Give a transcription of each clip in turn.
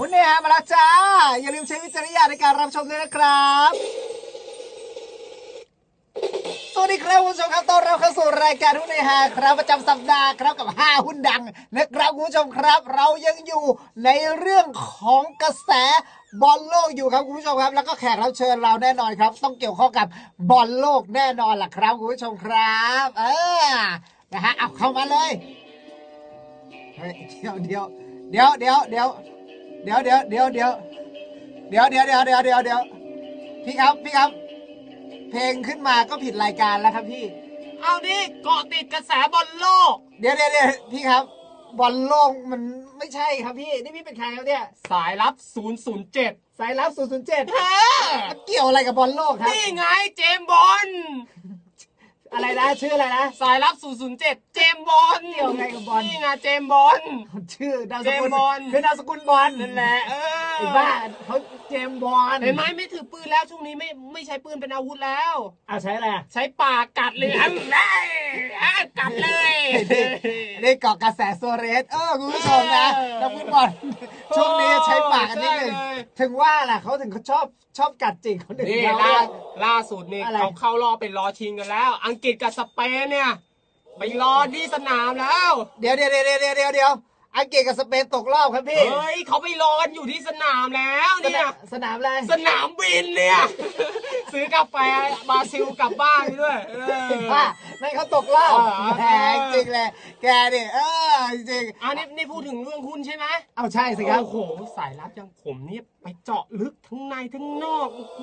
หุ้นเนี่ยฮะมาแล้วจ้า อย่าลืมใช้วิจารณญาณในการรับชมด้วยนะครับ สวัสดีครับคุณผู้ชมครับต้อนรับเข้าสู่รายการหุ้นในฮาครับประจำสัปดาห์ครับกับ 5 หุ้นดังนะครับคุณผู้ชมครับ เรายังอยู่ในเรื่องของกระแสบอลโลกอยู่ครับคุณผู้ชมครับ แล้วก็แขกรับเชิญเราแน่นอนครับ ต้องเกี่ยวข้องกับบอลโลกแน่นอนล่ะครับคุณผู้ชมครับ เออนะฮะเอาเข้ามาเลยเฮ้ยเดี๋ยวเดี๋ยวเดี๋ยวเดี๋ยวเดี๋ยว เดี๋ยวเดี๋ยวเดี๋ยวเดี๋ยวเดี๋ยวเดี๋ยวเดี๋ยวเดี๋ยวเดี๋ยวเดี๋ยวพี่ครับพี่ครับ เพลงขึ้นมาก็ผิดรายการแล้วครับพี่ เอาดิเกาะติดกระแสบอลโลก เดี๋ยวเดี๋ยวเดี๋ยวพี่ครับ บอลโลกมันไม่ใช่ครับพี่ นี่พี่เป็นใครครับเนี่ย สายลับ 007 สายลับ007เฮ้มันเกี่ยวอะไรกับบอลโลกครับ นี่ไงเจมส์บอล อะไรนะชื่ออะไรนะสายลับ 007 เจมส์บอลเกี่ยวไงกับบอล นี่ไงเจมส์บอล ชื่อนามสเจกุมลส์บอล คือนามสกุลบอลนั่นแหละ เออ ไอ้บ้าเขาเจมส์บอลเห็นไหมไม่ถือปืนแล้วช่วงนี้ไม่ไม่ใช้ปืนเป็นอาวุธแล้ว อะใช้อะไรอะใช้ปากกัดเลยอันได้อะกัดเลยนี่เกาะกระแสโซเรส เออคุณผู้ชมนะเออนักฟุตบอลช่วงนี้ใช้ปากกันนิดนึงใช่เลยถึงว่าล่ะเขาถึงเขาชอบชอบกัดจิกคนอื่นนี่เขาล่าด้วยล่าสุดนี่อะไร เขาเข้ารอบเป็นรอชิงกันแล้ว อังกฤษกับสเปนเนี่ย ไปรอที่สนามแล้ว เดี๋ยวเดี๋ยวเดี๋ยวเดี๋ยวเดี๋ยวเดี๋ยว อังกฤษกับสเปนตกรอบครับพี่ เฮ้ยเขาไปรอกันอยู่ที่สนามแล้วสเนี่นายมสนามอะไร สนามบินเนี่ย ซื้อกาแฟบราซิลกลับบ้านไปด้วย เออ ว่านั่นเขาตกรอบอ๋อ แหมจริงเลยแกดิเออจริงอันนี้นี่พูดถึงเรื่องหุ้นใช่ไหมเอาใช่สิครับโอ้โหสายลับอย่างผมเนี่ยไปเจาะลึกทั้งในทั้งนอก โอ้โห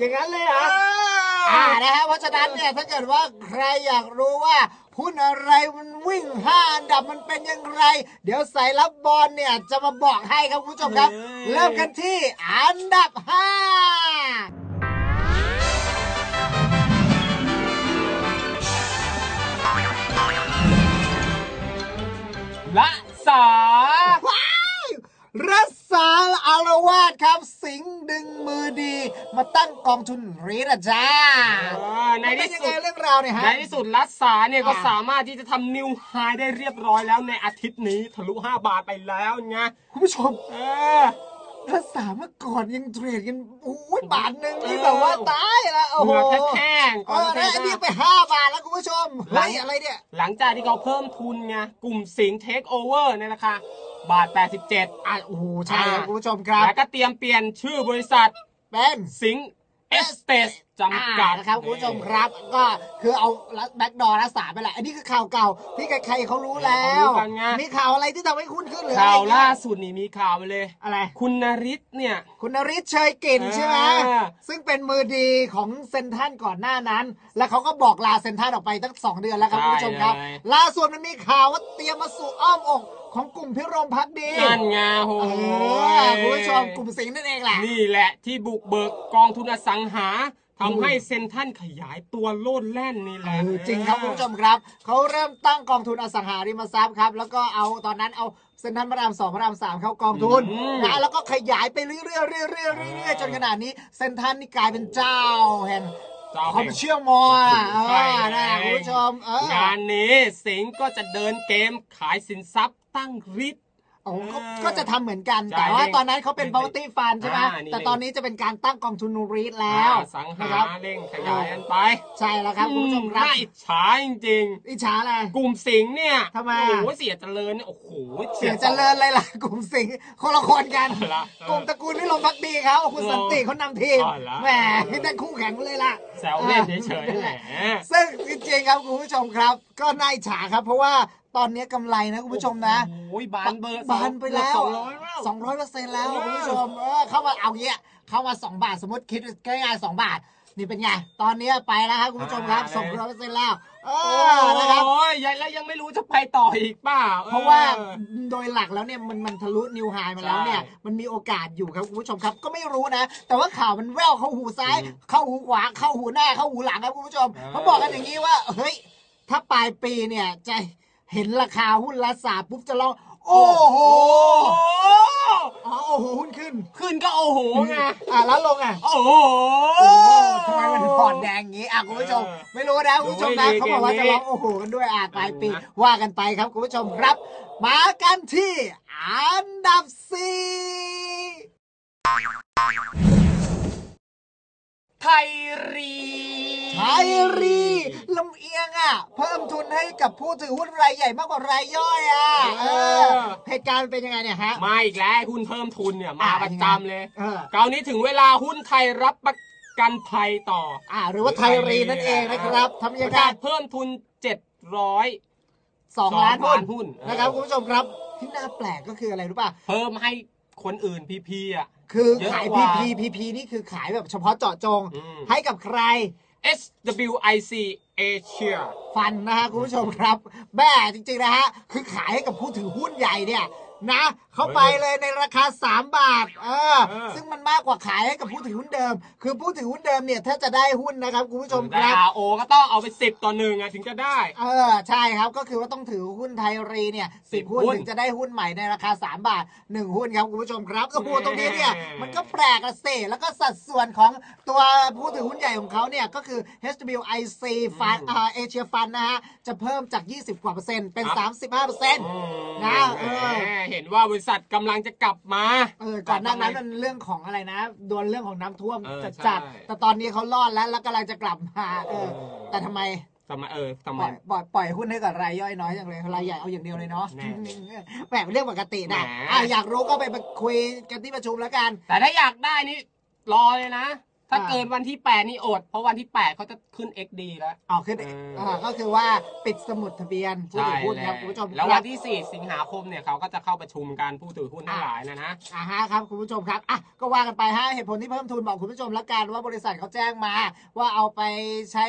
อย่างนั้นเลยเหรเออออ่านะฮะเพราะฉะนั้นเนี่ยถ้าเกิดว่าใครอยากรู้ว่าหุ้นอะไรมันวิ่งห้าอันดับมันเป็นอยังไง เดี๋ยวสายรับบอลเนี่ยจะมาบอกให้ครับคุณผู้ชมครับเริ่มกันที่อันดับห้า ละสาว้าวรักษาอารวาสครับ สิงห์ดึงมือดี มาตั้งกองทุนรีดอะจ้าเออในเป็นที่ยังสุไงดเรื่องราวเนี่ยฮะในที่สุดรัสสาเนี่ยก็อ่าสามารถที่จะทำนิวไฮได้เรียบร้อยแล้วในอาทิตย์นี้ทะลุ 5 บาทไปแล้วไงคุณผู้ชม เออ รักษาเมื่อก่อนยังเทรดกันโอ้ยบาทหนึ่งนี่แบบว่าตายละโอ้เหโหงื่อแห้งๆเอก่อนอจะแล้วเทอันนี้ได้ไปห้าบาทแล้วคุณผู้ชมหลัเฮ้งยอะไรเนี่ย หลังจากที่เขาเพิ่มทุนไงกลุ่มสิงเทคโอเวอร์ในราคาบาท 87อะโอ้โหใช่ครับอ่าคุณผู้ชมครับ แล้วก็เตรียมเปลี่ยนชื่อบริษัทเป็นสิง เอสเตสจำกัอ่าดนะครับคุณผู้ชมครับก็คือเอาแบ็กดอร์รักษาไปแหละอันนี้คือข่าวเก่าที่ใครๆเขารู้แล้วเขารู้กันไงมีข่าวอะไรที่ทำให้คุ้นขึ้นหรือข่าวอะไรล่าเงี้ยสุดนี่มีข่าวไปเลย อะไร คุณนริศเนี่ย คุณนริศเชยกลิ่นใช่ไหมอ่าซึ่งเป็นมือดีของเซนทรันก่อนหน้านั้น แล้วเขาก็บอกลาเซนทรันออกไปตั้งสองเดือนแล้วครับคุณผู้ชมครับ ล่าสุดมันมีข่าวว่าเตรียมมาสู่อ้อมอก ของกลุ่มพิรมพักดีนั่นไงโหเออคุณผู้ชมกลุ่มสิงห์นั่นเองแหละ นี่แหละที่บุกเบิกกองทุนอสังหาทำให้เซ็นทรันขยายตัวโลดแล่นนี่แหเอละอจริงครับคุณผู้ชมครับ เขาเริ่มตั้งกองทุนอสังหาริมทรัพย์ครับ แล้วก็เอาตอนนั้นเอาเซ็นทรัลพระรามสองพระรามสามเข้ากองทุนนะแล้วก็ขยายไปเรื่อยๆเรื่อยๆเรื่อยๆเรื่อยๆจนขนาดนี้เซ็นทรัลนี่กลายเป็นเจ้าแห่งเจ้าควาแห่มงเชื่อมออะเอใช่อแล้นะวคุณผู้ชมเอองานนี้สิงห์ก็จะเดินเกมขายสินทรัพย์ ตั้งฤทธิ์โอ้ก็เออก็จะทำเหมือนกัน ใช่แต่ว่าตอนนั้นเขาเป็น property fund ใช่ไหมอ่านี่ แต่ตอนนี้จะเป็นการตั้งกองทุนนูรีดแล้ว อ่าสังหานะครับ เร่งขยายกันไปใช่แล้วครับ คุณผู้ชมครับน่าอิจฉาจริงอิจฉาอะไร ๆ กลุ่มสิงห์เนี่ยทำไมโอ้อะโหเสียเจริญเนี่ยโอ้โหเสียเจริญเลยล่ะ กลุ่มสิงห์คนละคนกัน เอาละ กลุ่มตระกูลพิรมพักดีเขาคุณสันติเขานำทีมเอาละแหมได้คู่แข่งเลยล่ะ แซวเล่นเฉยๆแหมซึ่งจริงๆครับคุณผู้ชมครับ ก็น่าอิจฉาครับ เพราะว่า ตอนนี้กำไรนะคุณผู้ชมนะโอ้ยบานเบอร์บานไปแล้วสองร้อยแล้วสองร้อยเปอร์เซ็นต์แล้วเออคุณผู้ชมเออเข้ามาเอาเงี้ยเข้ามาสองบาทสมมติคิดง่ายๆสองบาท นี่เป็นไง ตอนนี้ไปแล้วครับคุณผู้ชมครับสองร้อยเปอร์เซ็นต์แล้วเออนะครับโอ้ยยังแล้วยังไม่รู้จะไปต่ออีกเปล่า เพราะว่าออโดยหลักแล้วเนี่ยมันมันทะลุนิวไฮมาแล้วเนี่ยใช่มันมีโอกาสอยู่ครับคุณผู้ชมครับ ก็ไม่รู้นะ แต่ว่าข่าวมันแว่วเข้าหูซ้ายอืมเข้าหูขวา เข้าหูหน้า เข้าหูหลังครับคุณผู้ชมเออเขาบอกกันอย่างนี้ว่า เฮ้ย ถ้าปลายปีเนี่ยจะ เห็นราคาหุ้นละสาปุ๊บจะร้องโอ้โหอ๋อโอ้โหหุ้นขึ้นขึ้นก็โอ้โหไงอะแล้วลงอะโอ้โหทำไมมันผ่อนแดงงี้อะคุณผู้ชม ไม่รู้นะคุณผู้ชมนะเขาบอกว่าจะร้องโอ้โหกันด้วยอะปลายปีว่ากันไปครับคุณผู้ชมครับ มากันที่อันดับสี่ไทยรี ไทยรีลำเอียงอะ เพิ่มทุนให้กับผู้ถือหุ้นรายใหญ่มากกว่ารายย่อยอะเออเหตุการณ์เป็นยังไงเนี่ยฮะ มาอีกแล้วหุ้นเพิ่มทุนเนี่ยมาอะประจำเลยเออ คราวนี้ถึงเวลาหุ้นไทยรับประกันภัยต่ออ่า หรือว่าไทยรีนั่นเองนะครับทำปยังระไงกาศเพิ่มทุน 700 สองล้านหุ้นหุ้นนะครับคุณผู้ชมครับที่น่าแปลกก็คืออะไรรู้ป่ะ เพิ่มให้คนอื่นพีพีอะ คือเยอะขายกว่า PP PP นี่คือขายแบบเฉพาะเจาะจง อืมให้กับใคร SWIC Asia ฟันนะฮะคุณผู้ชมครับแม่จริงๆนะฮะคือขายให้กับผู้ถือหุ้นใหญ่เนี่ย นะ เข้าไปเลยในราคา 3 บาทเออเออ ซึ่งมันมากกว่าขายให้กับผู้ถือหุ้นเดิม คือผู้ถือหุ้นเดิมเนี่ยถ้าจะได้หุ้นนะครับคุณผู้ชมคแต่รับ RO ก็ต้องเอาไป10ต่อหนึ่งอะถึงจะได้ เออใช่ครับก็คือว่าต้องถือหุ้นไทยรีเนี่ยสิบ10หุ้นหุ้นถึงจะได้หุ้นใหม่ในราคา 3 บาท 1 หุ้นครับคุณผู้ชมครับก็พูดตรงนี้เนี่ยแหมมันก็แปลกอะเสแล้วก็สัดส่วนของตัวผู้ถือหุ้นใหญ่ของเขาเนี่ยก็คือ HWIC ฟันเอ่อเอเชียฟันนะฮะจะเพิ่มจาก 20 กว่าเปอร์เซ็นต์เป็น 35เปอร์เซ็นต์อืมนะเออ แหมเห็นว่าบริษัทกำลังจะกลับมา เออก่อนหน้านั้นมันเรื่องของอะไรนะโดนเรื่องของน้ำท่วมเออจัดใช่ จัดแต่ตอนนี้เขารอดแล้วแล้วกำลังจะกลับมาเออเออ แต่ทำไมทำไมเออทำปไม ล่อยปล่อยปล่อยหุ้นให้กับรายย่อยน้อยจังเลยรายใหญ่เอาอย่างเดียวเลยเนาะแน่แหมเป็นเรื่องปกตินะแหม อะอยากรู้ก็ไปคุยกันที่ประชุมแล้วกัน แต่ถ้าอยากได้นี่รอเลยนะ ถ้าอ่าเกินวันที่8นี่อด เพราะวันที่8เขาจะขึ้น XD แล้วออกขึ้นเออ อ่าก็คือว่าปิดสมุดทะเบียนผู้ถือหุ้นครับคุณผู้ชมแล้วควัรันบที่4สิงหาคมเนี่ยเขาก็จะเข้าประชุมกันผู้ถือหุ้นทั้งหลายนะนะ อ่าฮะครับคุณผู้ชมครับอะก็ว่ากันไปฮะเหตุผลที่เพิ่มทุนบอกคุณผู้ชมแล้วกันว่าบริษัทเขาแจ้งมา ว่าเอาไปใช้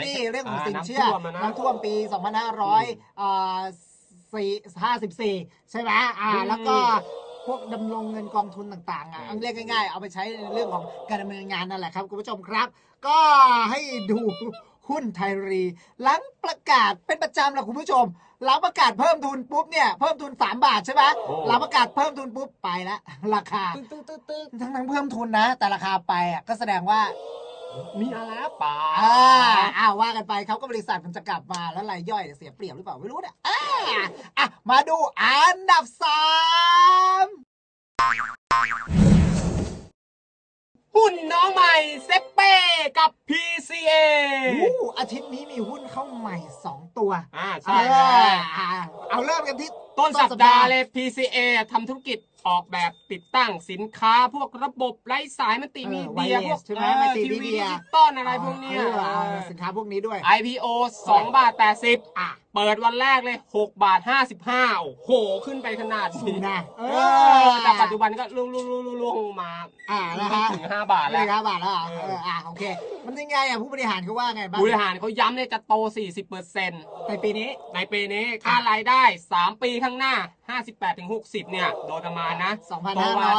หนี่เรื่องของสินเชื่อน้ำท่วมอะนะ น้ำท่วมปี 2500เอ่อสี่ห้าสิบสี่ใช่ไหมอ่าอืมแล้วก็ พวกดำรงเงินกองทุนต่างๆอะเอาเรียกง่ายๆ เอาไปใช้ในเรื่องของการดำเนินงานนั่นแหละครับคุณผู้ชมครับ ก็ให้ดูหุ้นไทยรี หลังประกาศเป็นประจำแหละคุณผู้ชมหลังประกาศเพิ่มทุนปุ๊บเนี่ยเพิ่มทุน 3 บาทใช่ไหมโอ้ หลังประกาศเพิ่มทุนปุ๊บไปละราคา ตึ๊กตึ๊กตึ๊กตึ๊กทั้งทั้งๆเพิ่มทุนนะ แต่ราคาไปอะก็แสดงว่า มีอะไรหรือเปล่าอ่าอ่าว่ากันไปเขาก็บริษัทมันจะกลับมาแล้วรายย่อยเสียเปรียบหรือเปล่าไม่รู้เนี่ยอ่าอะมาดูอันดับสามหุ้นน้องใหม่เซเป้กับ PCA อู้อาทิตย์นี้มีหุ้นเข้าใหม่ 2 ตัว อ่าใช่เอเลอยอ่าเอาเริ่มกันที่ ต้นสัปดาห์เลย PCA ทำธุรกิจออกแบบติดตั้งสินค้าพวกระบบไร้สายมัลติมีเดีย พวกใช่ไหมเออไม่ตีทีมีวีเดีดิยจิตอลอะไรพวกเนี้ยเออเอาสินค้าพวกนี้ด้วย IPO 2 บาท 80อะเปิดวันแรกเลย 6 บาท 55 โอ้โห ขึ้นไปขนาดสูนี้งนะ เอเอออแต่ปัจจุบันก็ลุงลุงลุงลุงมาอ่านะฮะถึง5บาทแล้แล้ววครับบาทแล้วเหรอเออเอออะโอเค มันยังไงอะผู้บริหารเขาว่าไงบ้าง บริหารเขาย้ำเลยจะโต 40%ในปีนี้ ในปีนี้ค่ารายได้ 3 ปีข้างหน้า 58-60 เนี่ย โดยประมาณนะโตมา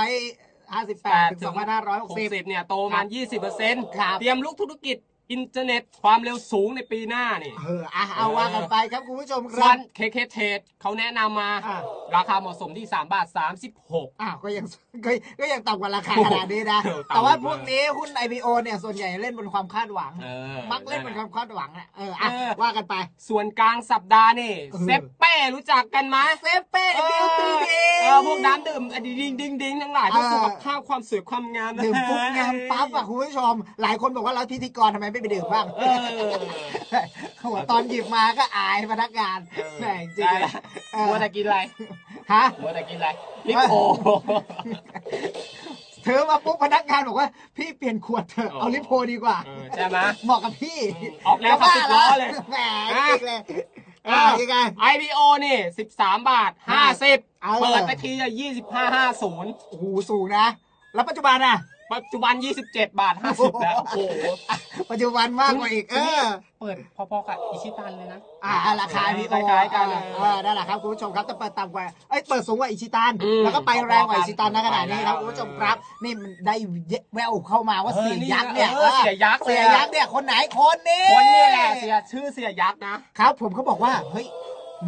2,558ถึง2,560 60 เนี่ย โตประมาณ20%ครับเตรียมลุกธุรกิจ อินเทอร์เน็ตความเร็วสูงในปีหน้านี่ เอออะเอาว่ากันไปครับคุณผู้ชมคส่รัวบน KK Trade เขาแนะนำมา อะราคาเหมาะสมที่3บาท36 อ้าวก็ยังก็ก็ยังต่ำกว่าราคาขนาดนี้นะเออต่ำแต่ว่าพวกนี้หุ้น IPO เนี่ยส่วนใหญ่เล่นบนความคาดหวัง เออมักเล่นบนความคาดหวังอะเอออะเออ ว่ากันไป ส่วนกลางสัปดาห์นี่เออ เซเป้รู้จักกันไหมเซเป้บิวตี้ดีเออพวกน้ำดื่มอะดิงดิงดิงทั้งหลายพวกเออสุขภาพความสวยความงามนะ ดื่มปุ๊บงามปั๊บอะคุณผู้ชม หลายคนบอกว่าแล้วพิธีกรทำไมไม่ไปดื่มบ้างเออหัวตอนหยิบมาก็อายพนักงานแหมจริงได้ๆละ เออมัวแต่กินอะไรฮะ มัวแต่กินอะไรลิปโอ ถือมาปุ๊บพนักงานบอกว่า พี่เปลี่ยนขวดเถอะอ๋อเอาลิโพดีกว่า เออใช่ไหมเหมาะกับพี่ออกแนวขับสิบล้อเลยแหมจริงเลยอะ อ่ายังไง IPO นี่ 13 บาท 50 เออเปิดไปทีละ25 50 โอ้โหสูงนะ แล้วปัจจุบันอะ ปัจจุบัน 27 บาท 50 แล้ว โอ้โห ปัจจุบันมากกว่าอีก เออ เปิดพอๆกับอิชิตันเลยนะ อ่า ราคาพีโอคล้ายๆกันเออนั่นแหละครับคุณผู้ชมครับแต่เปิดต่ำกว่าเอ้ยเปิดสูงกว่าอิชิตันอืมแล้วก็ไปแรงกว่าอิชิตันนะขนาดนี้ครับไปแล้วคุณผู้ชมครับ นี่มันได้แววเข้ามาว่าเออเสียยักษ์เนี่ยเออเสียยักษ์เลยเสียอะยักษ์เนี่ยคนไหนคนนี้คนนี้แหละเสียชื่อเสียยักษ์นะครับผมเขาบอกว่าเฮ้ย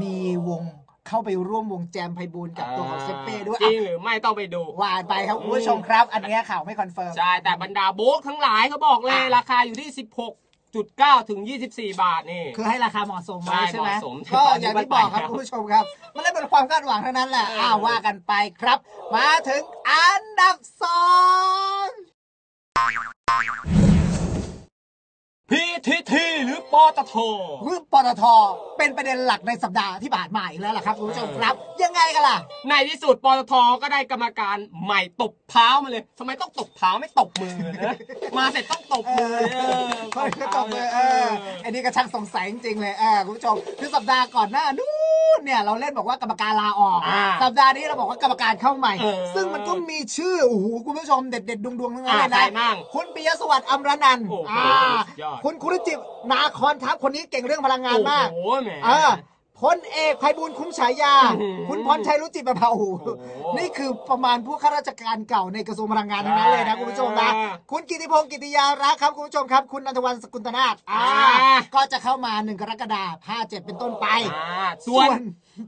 มีวง เข้าไปร่วมวงแจมไพบูลย์กับตัวของเซเป้ด้วยจริอะงหรือไม่ต้องไปดูว่าไปครับคุณผู้ชมครับ อันเนี้ยข่าวไม่คอนเฟิร์ม ใช่ แต่บรรดาโบรกทั้งหลายเขาบอกเลยอะราคาอยู่ที่ 16.9 ถึง 24 บาทนี่ คือให้ราคาเหมาะสมไว้ใช่ใช่ไหมเหมาะสมก็อย่างที่บอกครับตอนนี้มันไปแล้วคุณผู้ชมครับ มันเล่นเป็นความคาดหวังเท่านั้นแหละเอออ้อ้าวว่ากันไปครับ มาถึงอันดับสอง PTT หรือปตท หรือปตท เป็นประเด็นหลักในสัปดาห์ที่ผ่านมาอีกแล้วล่ะครับคุณผู้ชมครับ ยังไงกันล่ะ ในที่สุดปตทก็ได้กรรมการใหม่ตบเท้ามาเลยทำไมต้องตบเท้าไม่ตบมือนะมาเสร็จต้องตบมือเออเขาก็ตบมือเอออันนี้ก็ช่างสงสัยจริงๆเลยเออคุณผู้ชมคือสัปดาห์ก่อนหน้านู้นเนี่ยเราเล่นบอกว่ากรรมการลาออกอ่าสัปดาห์นี้เราบอกว่ากรรมการเข้าใหม่เออซึ่งมันก็มีชื่อโอ้โหคุณผู้ชมเด็ดๆดวงๆทั้งนั้นอ่าเลยใครนะมั่งคุณปิยสวัสดิ์อมรนันท์โอ้โหอ่าสุดยอดคุณคุรจิตนาคอนทัพคนนี้เก่งเรื่องพลังงานมากโอ้โหแหม เออพลเอกไพบูลย์คุ้มฉายา อื้อหือคุณพรชัยรุจิประภาหู โอ้โหนี่คือประมาณผู้ข้าราชการเก่าในกระทรวงพลังงานทั้งนั้นเลยนะอ่าคุณผู้ชมนะคุณกิติพงศ์กิติยารักษ์ครับคุณผู้ชมครับ คุณนันทวันสกุลตนาคอ่า อ่าก็จะเข้ามาหนึ่งกรกฎาคม57 เป็นต้นไป อ่าส่วน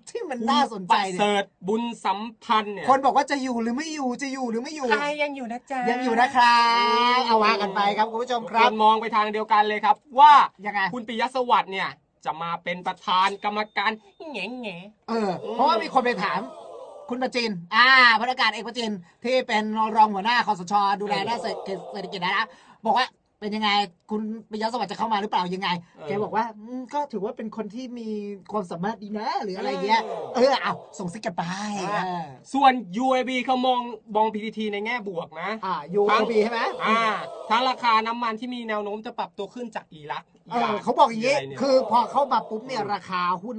ที่มันน่าสนใจประเนี่เสริยฐบุญสัมพันธ์เนี่ยคนบอกว่าจะอยู่หรือไม่อยู่จะอยู่หรือไม่อยู่ใครยังอยู่นะจ๊ะยังอยู่นะครับเอาว่ากันไปครับคุณผู้ชมคครัรับบมองไปทางเดียวกันเลยครับ ว่ายังไงคุณปิยสวัสดิ์เนี่ย จะมาเป็นประธานกรรมการแง่แง่เออ เพราะว่ามีคนไปถามคุณประจิน อ่าพนักงานเอกประจินที่เป็นรองหัวหน้าคอสช ดูแลด้านเศรษฐกิจเศรษฐกิจนะบอกว่า เป็นยังไง คุณปิยะสวัสดิ์จะเข้ามาหรือเปล่ายังไงแกบอกว่าอืมก็ถือว่าเป็นคนที่มีความสามารถดีนะ หรืออะไรเงี้ยเออเอาส่งซิกกันไปเออส่วน UAB เขามองมอง PTT ในแง่บวกนะอ่ายูโอบีใช่ไหมอ่าทั้งราคาน้ำมันที่มีแนวโน้มจะปรับตัวขึ้นจากอิรักเออเขาบอกอย่างนี้ะไรนี่คือพอเข้ามาปุ๊บเนี่ยราคาหุ้น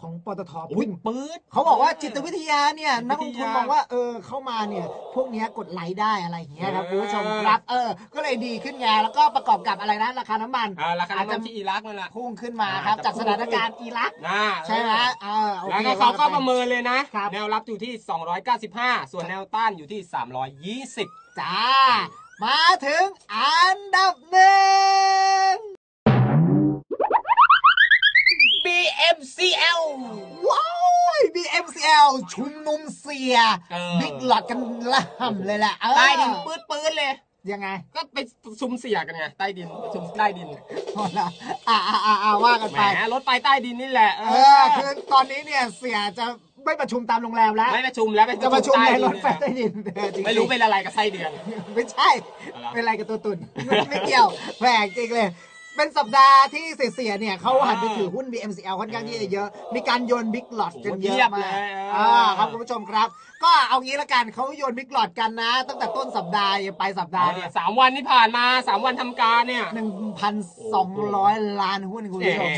ของปตทอุ้ยพุ่งปื๊ดเขาบอกว่าจิตวิทยาเนี่ยนักลงทุนจิตวิทยามองว่าเออเข้ามาเนี่ย พวกเนี้ยกดไลค์ได้อะไรอย่างเงี้ยครับเออคุณผู้ชมครับเออ ก็เลยดีขึ้นไงแล้วก็ประกอบกับอะไรนะราคาน้ำมันอ่าราคาน้ำมันอาจจะที่อิรักนั่นแหละพุ่งขึ้นมาครับอ่าจากจะสพุ่งถานการณ์อิรักนะใช่ไหมเออโอแล้วเคก็เขาก็ว่ประเมินเลยนะครับแนวรับอยู่ที่ 295 ส่วนแนวต้านอยู่ที่ 320 จ้า มาถึงอันดับหนึ่ง BMCL ว้าว BMCL ชุมนุมเสียเออ บิ๊กหลอดกันละห่ำเลยแหละเออใต้ดินปื๊ดปื๊ดเลย ยังไงก็ไปซุ่มเสียกันไงใต้ดินซุ่มใต้ดินพอละอ่าอ่าอ่าอ่าว่ากันแหมไปรถไฟใต้ดินนี่แหละเออ คือตอนนี้เนี่ยเสียจะไม่ประชุมตามโรงแรมแล้ว ไม่ประชุมแล้วไปจะประชุมในรถไฟใต้ใต้ดินเออจงๆ ไม่รู้เป็นอะไรกับไส้เดือน ไม่ใช่อะไรเป็นอะไรกับตัวตุนไม่ไม่เกี่ยวแปลกจริงเลย เป็นสัปดาห์ที่เสียๆเนี่ยเขาหันไปถือหุ้น BMCL ค่อนข้างที่จะเยอะ มีการโยนบิ๊กหลอดกันเยอะมากอ่าครับคุณผู้ชมครับ ก็เอางี้ละกันเขาโยนบิ๊กหลอดกันนะ ตั้งแต่ต้นสัปดาห์ไปสัปดาห์เนี่ยสามวันที่ผ่านมาสามวันทำการเนี่ยหนึ่งพันสองร้อยล้านหุ้นคุณแหผู้ชม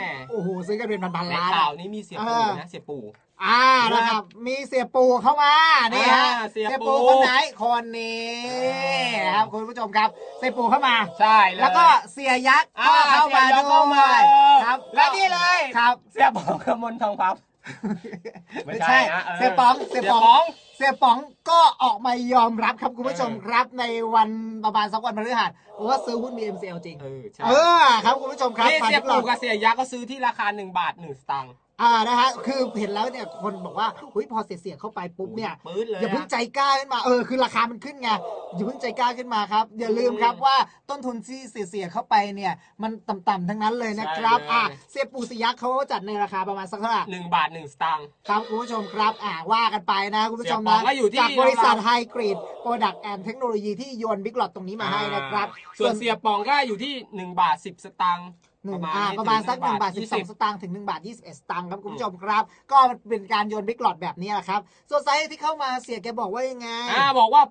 มโอ้โหซื้อกันเป็นพันๆในล้านข่าวอะนี้มีเสียปู่เออนะเสียปู่ อ่านะครับมีเสียปูเข้ามานี่ฮะอ่าเสียปู่คนไหนคนนี้ครับคุณผู้ชมครับ เสียปูเข้ามา ใช่เลยแล้วก็เสียยักษ์ก็อ่าเข้ามาเสียยักษ์เข้าด้มาวยครับและนี่เลยครับ เสียป๋องกมลทองพับ ไม่ใช่นะเออเสียป๋องเสียป๋องเสียป๋องเสียป๋องก็ออกมายอมรับครับคุณผู้ชมครับในวันประมาณสักวันพฤหัสว่าซื้อหุ้น BMCL จริง เออใช่เออครับคุณผู้ชมครับนี่ฝากเสียทุกหลอปู่ดกับเสียยักษ์ก็ซื้อที่ราคา 1 บาท 1 สตางค์ อ่านะฮะคือเห็นแล้วเนี่ยคนบอกว่าเฮ้ยพอเสียๆเข้าไปปุ๊บเนี่ยปื๊ดเลยอย่าเพิ่งใจกล้าขึ้นมาเออคือราคามันขึ้นไงอย่าเพิ่งใจกล้าขึ้นมาครับอย่าลืมครับว่าต้นทุนที่เสียๆเข้าไปเนี่ยมันต่ำๆทั้งนั้นเลยนะครับอะเสียปูสิยักษ์เขาจัดในราคาประมาณสักเท่าไหร่หนึ่งบาทหนึ่งสตางค์ครับคุณผู้ชมครับอ่าว่ากันไปนะคุณผู้ชมเสียป๋นะองก็อยู่ที่จากบริษัทเราไฮกรีดโปรดักต์แอนด์เทคโนโลยีที่โยนบิ๊กหลอดตรงนี้มาให้นะครับส่วนเสียปองก็อยู่ที่1บาท10 สตางค์ หนึ่งประมาณอ่านี้ประมาณสักหถึนึ่งบาทสิบสอง20สตางค์ถึงหนึ่งบาทยี่สิบเอ็ดสตางค์ครับคุณผู้ชมครับ ก็เป็นการโยนบิ๊กหลอดแบบนี้แหละครับส่วนสาเหตุที่เข้ามาเสียแกบอกว่ายังไงอ่าบอกว่า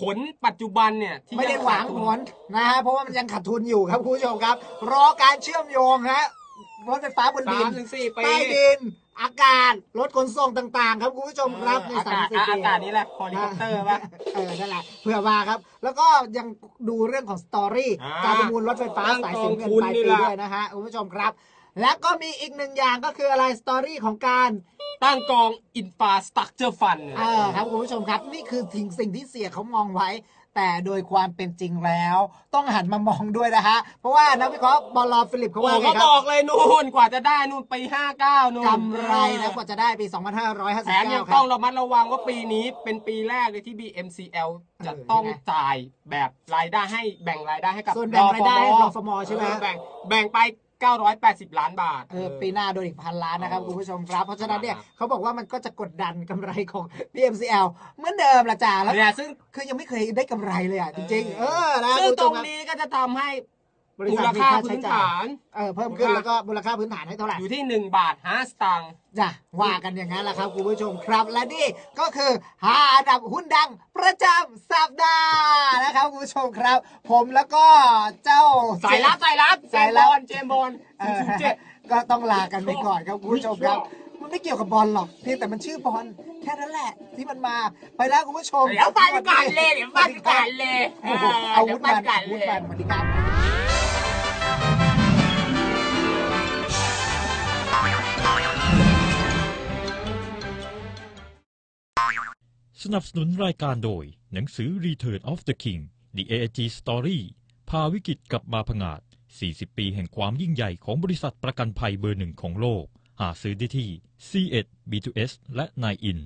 ผลปัจจุบันเนี่ยที่ไม่ได้ยัหวังขาทุผนลนะฮะเพราะว่ามันยังขาดทุนอยู่ครับคุณผู้ชมครับ รอการเชื่อมโยงฮะรถไฟฟ้าบนดิสานมถึงสี่ปีใต้ดิน อากาศรถขนส่งต่างๆ ครับคุณผู้ชมครับในอาสามกาศสิบอะปี อากาศนี้แหละฮอลิคอปเตอร์ป่ะ เออนั่นแหละเผื่อมาครับ แล้วก็ยังดูเรื่องของสตอรี่อ่าการประมูลรถไฟฟ้าตั้งสายสีเงินกองทุนปลายนี่ปีแหละด้วยนะฮะคุณผู้ชมครับ และก็มีอีกหนึ่งอย่างก็คืออะไรสตอรี่ของการตั้งกองอินฟาสตรักเจอร์ฟันเออครับคุณผู้ชมครับ นี่คือสิ่งสิ่งที่เสียเขามองไว้ แต่โดยความเป็นจริงแล้ว ต้องหันมามองด้วยนะฮะ เพราะว่านักวิเคราะห์บอลลอฟิลิปเขาโอ้ว่าไงเขาครับ บอกเลยนู่นกว่าจะได้นู่นปี59นู่นกำไรนะกว่าจะได้ปี 2559แถมยังคต้รัอบ งระมัดระวังว่าปีนี้เป็นปีแรกเลยที่ BMCL จะเออต้องยังไงจ่ายแบบรายได้ให้แบ่งรายได้ให้กับส่วนแบ่งรายได้ให้รฟมใช่ไหม เออแบ่งแบ่งไป 980 ล้านบาท เออปีหน้าโดนอีกพันล้านนะครับเออคุณผู้ชมครับ เพราะฉะนั้นเนี่ยอ่าเขาบอกว่ามันก็จะกดดันกำไรของ PMCL เหมือนเดิมละจ้าแล้วเนี่ยซึ่งคือยังไม่เคยได้กำไรเลยอะจริงๆเออนะซึ่งคุณผู้ตชรมงครับนี้ก็จะทำให้ บริมูษัทลมีค่าค่าพื้ใช้นจ่ายฐานเออเพิ่มขึ้นแล้วก็มูลค่าพื้นฐานให้เท่าไหร่อยู่ที่ 1 บาท5สตางค์ จ้ะว่ากันอย่างนั้นแหละครับคุณผู้ชมครับ และนี่ก็คือห้าอันดับหุ้นดังประจำสัปดาห์นะครับคุณผู้ชมครับ ผมแล้วก็เจ้า สายลับสายลับเจสายมส์ลับบอลเจมส์บอลเออเจ็ด ก็ต้องลากันไปก่อนครับคุณผู้ชมครับ มันไม่เกี่ยวกับบอลหรอกเพียงแต่มันชื่อบอลแค่นั้นแหละ ที่มันมาไปแล้วคุณผู้ชมเดี๋ยวฟันกันเลยเดี๋ยวฟันกันเลยโอ้โหเอาเดี๋วุยวธฟัมันนกันอาวุธเลมัยนสวัสดีครับ นับสนุนรายการโดย หนังสือ Return of the King The AIG Story พาวิกฤตกลับมาผงาด 40 ปีแห่งความยิ่งใหญ่ของบริษัทประกันภัยเบอร์หนึ่งของโลก หาซื้อได้ที่ C1 B2S และ 9 in